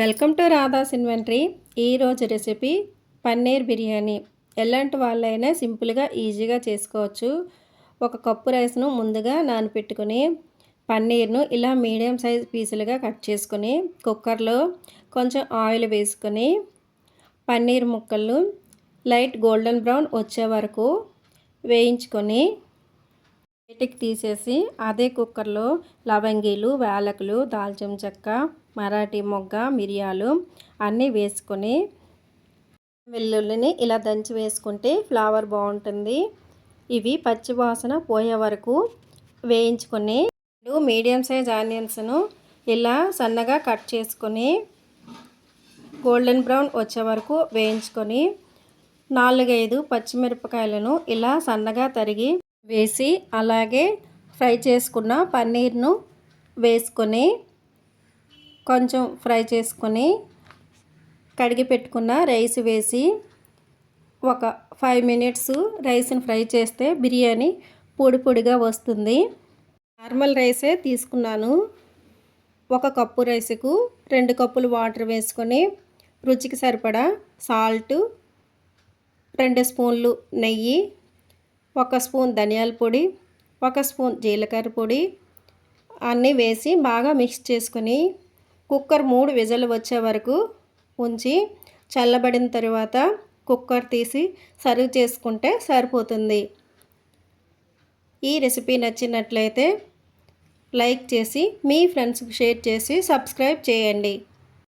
Welcome to Radhas inventory. ఈరోజు recipe paneer biryani. ఎలాంటి వాళ్ళైనా సింపుల్గా ఈజీగా చేసుకోవచ్చు. ఒక కప్పు రైస్ను ముందుగా నానపెట్టుకుని పన్నీర్ను ఇలా మీడియం సైజ్ పీసులుగా కట్ చేసుకొని కుక్కర్లో కొంచెం ఆయిల్ వేసుకొని పన్నీర్ ముక్కలు లైట్ గోల్డెన్ బ్రౌన్ వచ్చే వరకు వేయించుకొని బయటికి తీసేసి అదే కుక్కర్లో లవంగీలు వేలకులు దాల్చిన చెక్క మరాఠీ మొగ్గ మిరియాలు అన్నీ వేసుకొని వెల్లుల్లిని ఇలా దంచి వేసుకుంటే ఫ్లేవర్ బాగుంటుంది. ఇవి పచ్చి వాసన పోయే వరకు వేయించుకొని మీడియం సైజ్ ఆనియన్స్ను ఇలా సన్నగా కట్ చేసుకొని గోల్డెన్ బ్రౌన్ వచ్చే వరకు వేయించుకొని నాలుగైదు పచ్చిమిరపకాయలను ఇలా సన్నగా తరిగి వేసి అలాగే ఫ్రై చేసుకున్న పన్నీర్ను వేసుకొని కొంచెం ఫ్రై చేసుకొని కడిగి పెట్టుకున్న రైస్ వేసి ఒక ఫైవ్ మినిట్స్ రైస్ని ఫ్రై చేస్తే బిర్యానీ పొడి పొడిగా వస్తుంది. నార్మల్ రైసే తీసుకున్నాను. ఒక కప్పు రైస్కు రెండు కప్పులు వాటర్ వేసుకొని రుచికి సరిపడా సాల్ట్ రెండు స్పూన్లు నెయ్యి ఒక స్పూన్ ధనియాల పొడి ఒక స్పూన్ జీలకర్ర పొడి అన్నీ వేసి బాగా మిక్స్ చేసుకొని కుక్కర్ మూడు విజలు వచ్చే వరకు ఉంచి చల్లబడిన తర్వాత కుక్కర్ తీసి సర్వ్ చేసుకుంటే సరిపోతుంది. ఈ రెసిపీ నచ్చినట్లయితే లైక్ చేసి మీ ఫ్రెండ్స్కి షేర్ చేసి సబ్స్క్రైబ్ చేయండి.